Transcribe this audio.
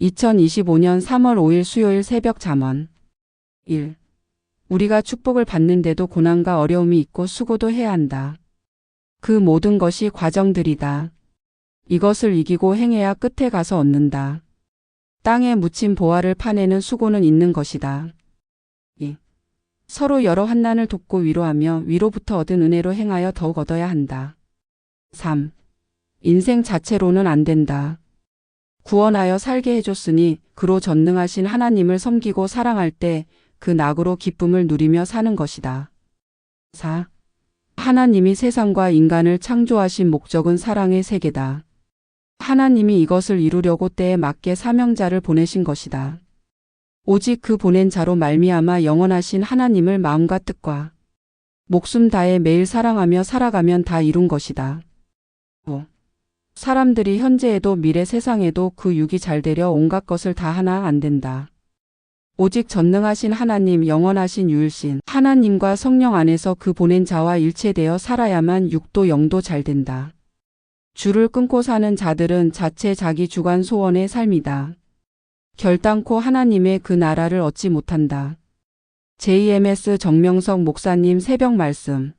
2025년 3월 5일 수요일 새벽 잠언 1. 우리가 축복을 받는데도 고난과 어려움이 있고 수고도 해야 한다. 그 모든 것이 과정들이다. 이것을 이기고 행해야 끝에 가서 얻는다. 땅에 묻힌 보화를 파내는 수고는 있는 것이다. 2. 서로 여러 환난을 돕고 위로하며 위로부터 얻은 은혜로 행하여 더욱 얻어야 한다. 3. 인생 자체로는 안 된다. 구원하여 살게 해줬으니 그로 전능하신 하나님을 섬기고 사랑할 때 그 낙으로 기쁨을 누리며 사는 것이다. 4. 하나님이 세상과 인간을 창조하신 목적은 사랑의 세계다. 하나님이 이것을 이루려고 때에 맞게 사명자를 보내신 것이다. 오직 그 보낸 자로 말미암아 영원하신 하나님을 마음과 뜻과 목숨 다해 매일 사랑하며 살아가면 다 이룬 것이다. 5. 사람들이 현재에도 미래 세상에도 그 육이 잘 되려 온갖 것을 다 하나 안 된다. 오직 전능하신 하나님 영원하신 유일신 하나님과 성령 안에서 그 보낸 자와 일체되어 살아야만 육도 영도 잘 된다. 줄을 끊고 사는 자들은 자체 자기 주관 소원의 삶이다. 결단코 하나님의 그 나라를 얻지 못한다. JMS 정명석 목사님 새벽 말씀